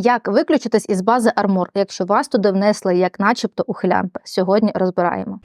Як виключитись із бази Армор, якщо вас туди внесли як начебто ухилянта? Сьогодні розбираємо.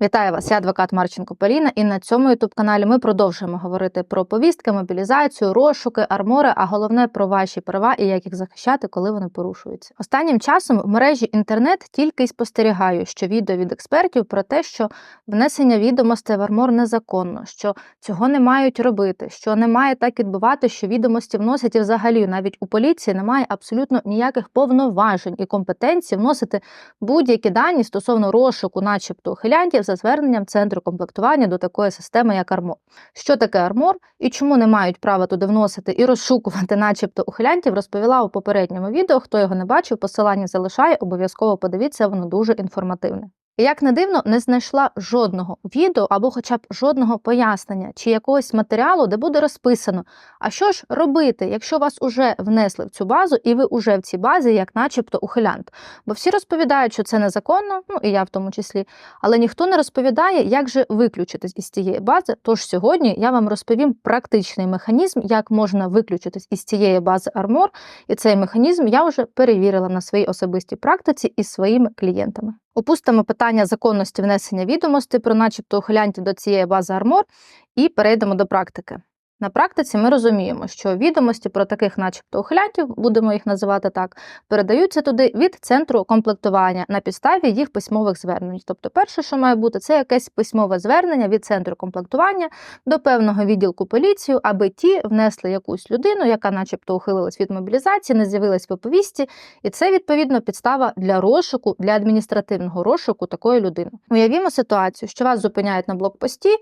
Вітаю вас, я адвокат Марченко Поліна, і на цьому youtube каналі ми продовжуємо говорити про повістки, мобілізацію, розшуки, армори, а головне про ваші права і як їх захищати, коли вони порушуються. Останнім часом в мережі інтернет тільки й спостерігаю, що відео від експертів про те, що внесення відомостей в армор незаконно, що цього не мають робити, що не має так відбувати, що відомості вносять і взагалі навіть у поліції немає абсолютно ніяких повноважень і компетенцій вносити будь-які дані стосовно розшуку, начебто ухилянтів, за зверненням центру комплектування до такої системи, як армор. Що таке армор і чому не мають права туди вносити і розшукувати, начебто ухилянтів, розповіла у попередньому відео. Хто його не бачив, посилання залишає, обов'язково подивіться, воно дуже інформативне. Як не дивно, не знайшла жодного відео або хоча б жодного пояснення чи якогось матеріалу, де буде розписано, а що ж робити, якщо вас уже внесли в цю базу, і ви уже в цій базі, як начебто ухилянт. Бо всі розповідають, що це незаконно, ну і я в тому числі, але ніхто не розповідає, як же виключитись із цієї бази. Тож сьогодні я вам розповім практичний механізм, як можна виключитись із цієї бази Армор, і цей механізм я вже перевірила на своїй особистій практиці із своїми клієнтами. Опустимо питання законності внесення відомостей про начебто ухилянтів до цієї бази Армор і перейдемо до практики. На практиці ми розуміємо, що відомості про таких, начебто, ухилянтів, будемо їх називати так, передаються туди від центру комплектування на підставі їх письмових звернень. Тобто, перше, що має бути, це якесь письмове звернення від центру комплектування до певного відділку поліції, аби ті внесли якусь людину, яка, начебто, ухилилась від мобілізації, не з'явилась в оповісті, і це відповідно підстава для розшуку, для адміністративного розшуку такої людини. Уявімо ситуацію, що вас зупиняють на блокпості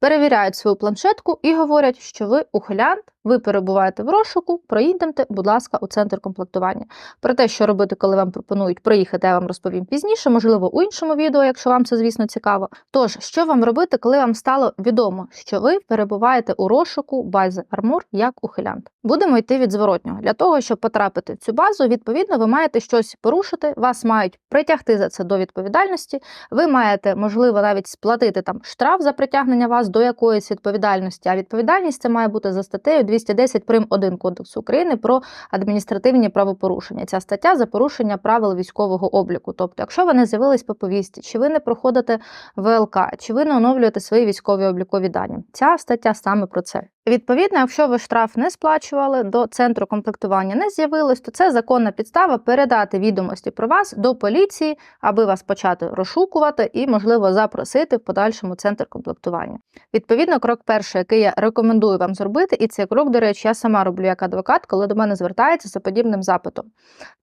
перевіряють свою планшетку і говорять, що ви ухилянт, ви перебуваєте в розшуку, проїдемте, будь ласка, у центр комплектування. Про те, що робити, коли вам пропонують проїхати, я вам розповім пізніше, можливо, у іншому відео, якщо вам це, звісно, цікаво. Тож, що вам робити, коли вам стало відомо, що ви перебуваєте у розшуку бази Армур як ухилянт? Будемо йти від зворотнього. Для того, щоб потрапити в цю базу, відповідно, ви маєте щось порушити, вас мають притягти за це до відповідальності. Ви маєте, можливо, навіть сплатити там штраф за притягнення вас до якоїсь відповідальності. А відповідальність це має бути за статтею 210 прим. 1 Кодексу України про адміністративні правопорушення. Ця стаття за порушення правил військового обліку. Тобто, якщо ви не з'явились по повісті, чи ви не проходите ВЛК, чи ви не оновлюєте свої військові облікові дані. Ця стаття саме про це. Відповідно, якщо ви штраф не сплачували, до центру комплектування не з'явилось, то це законна підстава передати відомості про вас до поліції, аби вас почати розшукувати і, можливо, запросити в подальшому центр комплектування. Відповідно, крок перший, який я рекомендую вам зробити, і цей крок, до речі, я сама роблю як адвокат, коли до мене звертається за подібним запитом.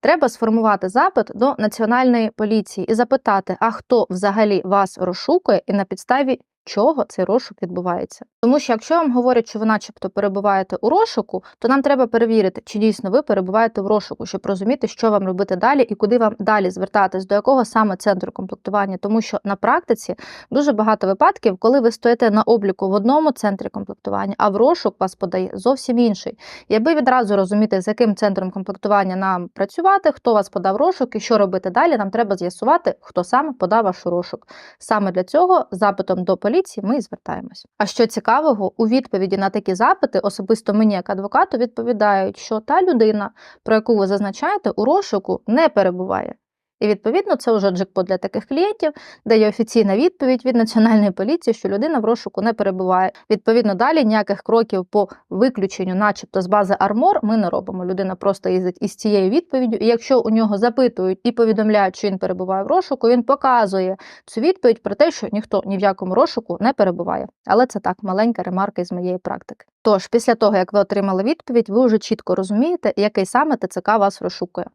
Треба сформувати запит до національної поліції і запитати, а хто взагалі вас розшукує і на підставі чого цей розшук відбувається. Тому що якщо вам говорять, що ви начебто перебуваєте у розшуку, то нам треба перевірити, чи дійсно ви перебуваєте в розшуку, щоб розуміти, що вам робити далі і куди вам далі звертатись, до якого саме центру комплектування. Тому що на практиці дуже багато випадків, коли ви стоїте на обліку в одному центрі комплектування, а в розшук вас подає зовсім інший. І аби відразу розуміти, з яким центром комплектування нам працювати, хто вас подав розшук і що робити далі, нам треба з'ясувати, хто саме подав ваш розшук. Саме для цього запитом до поліції поліції ми і звертаємось. А що цікавого, у відповіді на такі запити, особисто мені, як адвокату, відповідають, що та людина, про яку ви зазначаєте, у розшуку не перебуває. І відповідно це вже джекпот для таких клієнтів, де є офіційна відповідь від національної поліції, що людина в розшуку не перебуває. Відповідно, далі ніяких кроків по виключенню, начебто, з бази Армор, ми не робимо. Людина просто їздить із цією відповіддю. І якщо у нього запитують і повідомляють, що він перебуває в розшуку, він показує цю відповідь про те, що ніхто ні в якому розшуку не перебуває. Але це так маленька ремарка із моєї практики. Тож, після того як ви отримали відповідь, ви вже чітко розумієте, який саме ТЦК вас розшукує.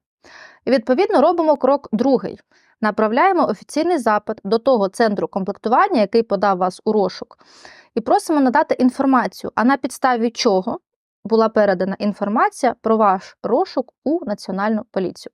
І відповідно робимо крок другий. Направляємо офіційний запит до того центру комплектування, який подав вас у розшук, і просимо надати інформацію, а на підставі чого була передана інформація про ваш розшук у національну поліцію.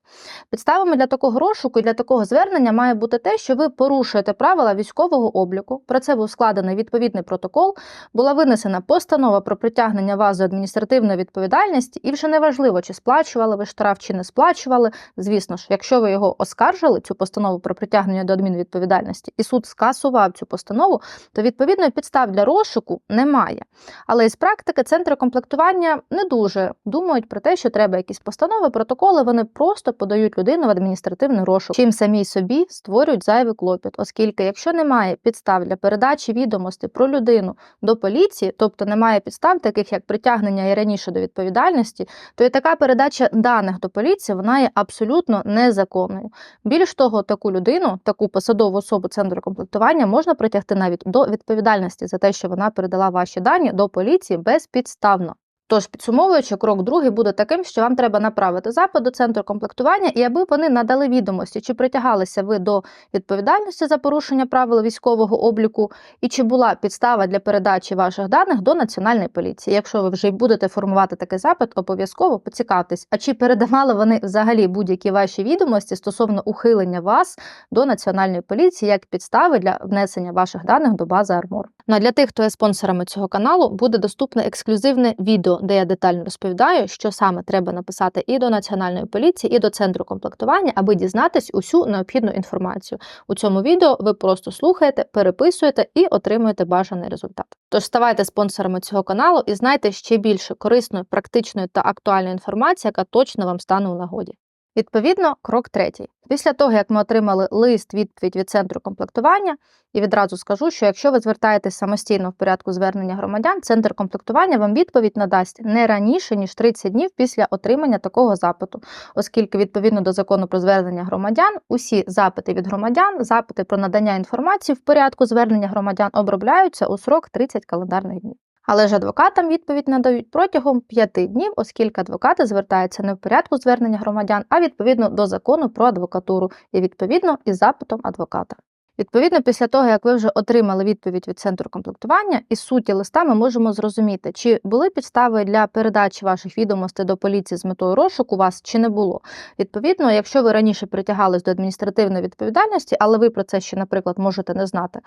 Підставами для такого розшуку і для такого звернення має бути те, що ви порушуєте правила військового обліку. Про це був складений відповідний протокол, була винесена постанова про притягнення вас до адміністративної відповідальності, і вже неважливо, чи сплачували ви штраф, чи не сплачували. Звісно ж, якщо ви його оскаржили, цю постанову про притягнення до адмінвідповідальності, і суд скасував цю постанову, то відповідної підстав для розшуку немає. Але із практики центри комплектування комплектування не дуже думають про те, що треба якісь постанови, протоколи. Вони просто подають людину в адміністративний розшук, чим самі собі створюють зайвий клопіт, оскільки, якщо немає підстав для передачі відомостей про людину до поліції, тобто немає підстав, таких як притягнення і раніше до відповідальності, то і така передача даних до поліції вона є абсолютно незаконною. Більш того, таку людину, таку посадову особу центру комплектування можна притягти навіть до відповідальності за те, що вона передала ваші дані до поліції безпідставно. Тож, підсумовуючи, крок другий буде таким, що вам треба направити запит до центру комплектування, і аби вони надали відомості, чи притягалися ви до відповідальності за порушення правил військового обліку, і чи була підстава для передачі ваших даних до національної поліції. Якщо ви вже будете формувати такий запит, обов'язково поцікавтесь, а чи передавали вони взагалі будь-які ваші відомості стосовно ухилення вас до національної поліції як підстави для внесення ваших даних до бази Армор. Ну а для тих, хто є спонсорами цього каналу, буде доступне ексклюзивне відео, де я детально розповідаю, що саме треба написати і до національної поліції, і до центру комплектування, аби дізнатись усю необхідну інформацію. У цьому відео ви просто слухаєте, переписуєте і отримуєте бажаний результат. Тож ставайте спонсорами цього каналу і знайте ще більше корисної, практичної та актуальної інформації, яка точно вам стане у нагоді. Відповідно, крок третій. Після того, як ми отримали лист відповідь від центру комплектування, і відразу скажу, що якщо ви звертаєтесь самостійно в порядку звернення громадян, центр комплектування вам відповідь надасть не раніше ніж 30 днів після отримання такого запиту, оскільки відповідно до закону про звернення громадян, усі запити від громадян, запити про надання інформації в порядку звернення громадян обробляються у срок 30 календарних днів. Але ж адвокатам відповідь надають протягом 5 днів, оскільки адвокати звертаються не в порядку звернення громадян, а відповідно до закону про адвокатуру і відповідно із запитом адвоката. Відповідно, після того, як ви вже отримали відповідь від центру комплектування, із суті листа ми можемо зрозуміти, чи були підстави для передачі ваших відомостей до поліції з метою розшуку вас чи не було. Відповідно, якщо ви раніше притягались до адміністративної відповідальності, але ви про це ще, наприклад, можете не знати,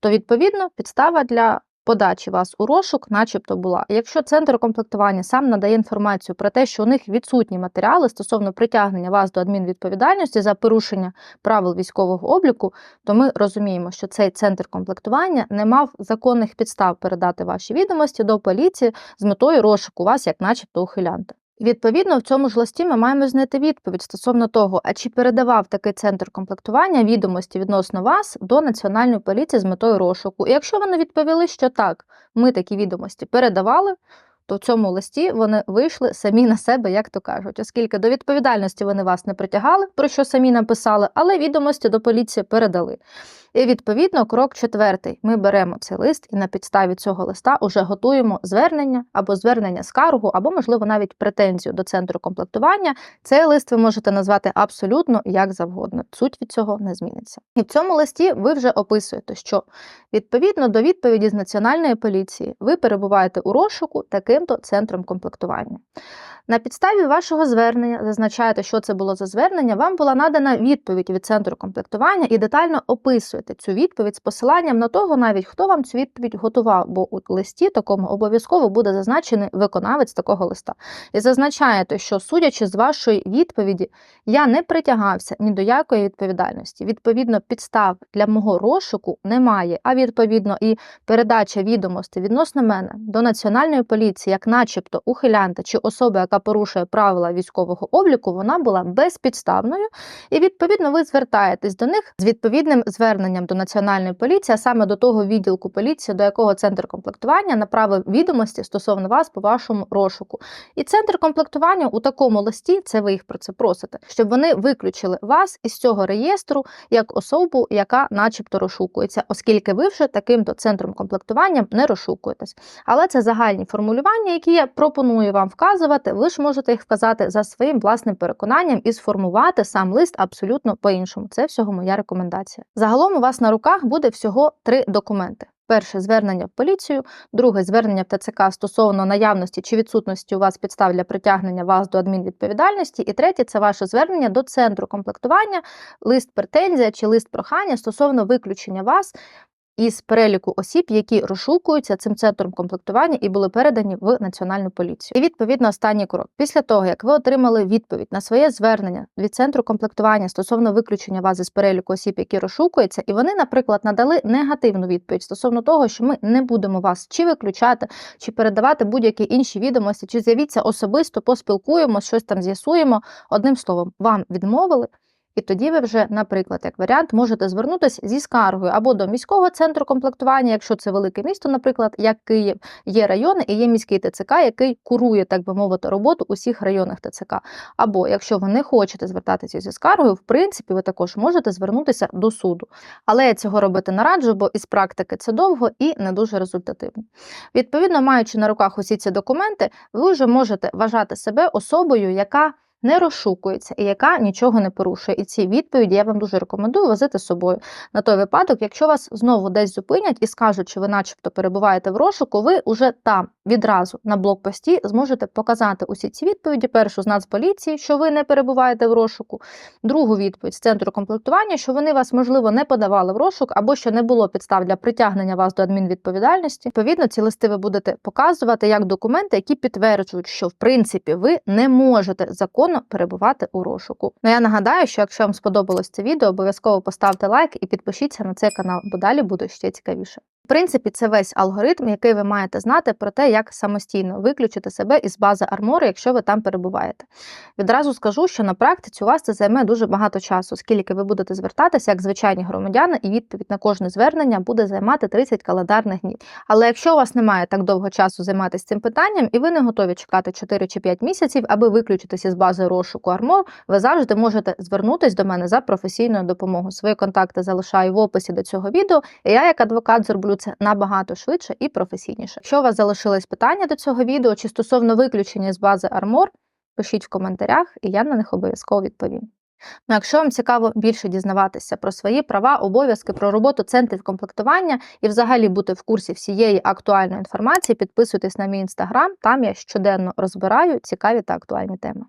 то відповідно підстава для подачі вас у розшук, начебто була. Якщо центр комплектування сам надає інформацію про те, що у них відсутні матеріали стосовно притягнення вас до адмінвідповідальності за порушення правил військового обліку, то ми розуміємо, що цей центр комплектування не мав законних підстав передати ваші відомості до поліції з метою розшуку вас, як начебто Відповідно, в цьому ж листі ми маємо знайти відповідь стосовно того, а чи передавав такий центр комплектування відомості відносно вас до національної поліції з метою розшуку. І якщо вони відповіли, що так, ми такі відомості передавали, то в цьому листі вони вийшли самі на себе, як то кажуть, оскільки до відповідальності вони вас не притягали, про що самі написали, але відомості до поліції передали. І відповідно, крок четвертий. Ми беремо цей лист і на підставі цього листа вже готуємо звернення або звернення скаргу, або, можливо, навіть претензію до центру комплектування. Цей лист ви можете назвати абсолютно як завгодно. Суть від цього не зміниться. І в цьому листі ви вже описуєте, що відповідно до відповіді з національної поліції ви перебуваєте у розшуку таким-то центром комплектування. На підставі вашого звернення зазначаєте, що це було за звернення. Вам була надана відповідь від центру комплектування і детально описуєте цю відповідь з посиланням на того, навіть хто вам цю відповідь готував, бо у листі такому обов'язково буде зазначений виконавець такого листа. І зазначаєте, що, судячи з вашої відповіді, я не притягався ні до якої відповідальності. Відповідно, підстав для мого розшуку немає, а відповідно і передача відомостей відносно мене до національної поліції, як, начебто, ухилянта чи особи, яка порушує правила військового обліку, вона була безпідставною, і відповідно ви звертаєтесь до них з відповідним зверненням до національної поліції, а саме до того відділку поліції, до якого центр комплектування направив відомості стосовно вас по вашому розшуку. І центр комплектування у такому листі, це ви їх про це просите, щоб вони виключили вас із цього реєстру як особу, яка, начебто, розшукується, оскільки ви вже таким-то центром комплектування не розшукуєтесь. Але це загальні формулювання, які я пропоную вам вказувати ви ж можете їх вказати за своїм власним переконанням і сформувати сам лист абсолютно по-іншому. Це всього моя рекомендація. Загалом у вас на руках буде всього три документи. Перше звернення в поліцію, друге звернення в ТЦК стосовно наявності чи відсутності у вас підстав для притягнення вас до адмінвідповідальності. І третє це ваше звернення до центру комплектування, лист претензія чи лист прохання стосовно виключення вас із переліку осіб, які розшукуються цим центром комплектування і були передані в національну поліцію. І відповідно останній крок. Після того, як ви отримали відповідь на своє звернення від центру комплектування стосовно виключення вас із переліку осіб, які розшукуються, і вони, наприклад, надали негативну відповідь стосовно того, що ми не будемо вас чи виключати, чи передавати будь-які інші відомості, чи з'явіться особисто, поспілкуємося, щось там з'ясуємо. Одним словом, вам відмовили. І тоді ви вже, наприклад, як варіант, можете звернутися зі скаргою або до міського центру комплектування, якщо це велике місто, наприклад, як Київ, є райони і є міський ТЦК, який курує, так би мовити, роботу усіх районних ТЦК. Або якщо ви не хочете звертатися зі скаргою, в принципі, ви також можете звернутися до суду. Але я цього робити не раджу, бо із практики це довго і не дуже результативно. Відповідно, маючи на руках усі ці документи, ви вже можете вважати себе особою, яка не розшукується і яка нічого не порушує. І ці відповіді я вам дуже рекомендую возити з собою на той випадок, якщо вас знову десь зупинять і скажуть, що ви, начебто, перебуваєте в розшуку, ви уже там відразу на блокпості зможете показати усі ці відповіді. Першу з Нацполіції, що ви не перебуваєте в розшуку, другу відповідь з центру комплектування, що вони вас, можливо, не подавали в розшук або що не було підстав для притягнення вас до адмінвідповідальності. Відповідно, ці листи ви будете показувати як документи, які підтверджують, що в принципі ви не можете законно перебувати у розшуку. Ну я нагадаю, що якщо вам сподобалось це відео, обов'язково поставте лайк і підпишіться на цей канал, бо далі буде ще цікавіше. В принципі, це весь алгоритм, який ви маєте знати про те, як самостійно виключити себе із бази армори, якщо ви там перебуваєте. Відразу скажу, що на практиці у вас це займе дуже багато часу, оскільки ви будете звертатися як звичайні громадяни, і відповідь на кожне звернення буде займати 30 календарних днів. Але якщо у вас немає так довго часу займатися цим питанням, і ви не готові чекати 4 чи 5 місяців, аби виключитися з бази розшуку армор, ви завжди можете звернутися до мене за професійною допомогою. Свої контакти залишаю в описі до цього відео, і я, як адвокат, зроблю це набагато швидше і професійніше. Якщо у вас залишились питання до цього відео чи стосовно виключення з бази Армор, пишіть в коментарях, і я на них обов'язково відповім. Ну, якщо вам цікаво більше дізнаватися про свої права, обов'язки, про роботу центрів комплектування і взагалі бути в курсі всієї актуальної інформації, підписуйтесь на мій інстаграм, там я щоденно розбираю цікаві та актуальні теми.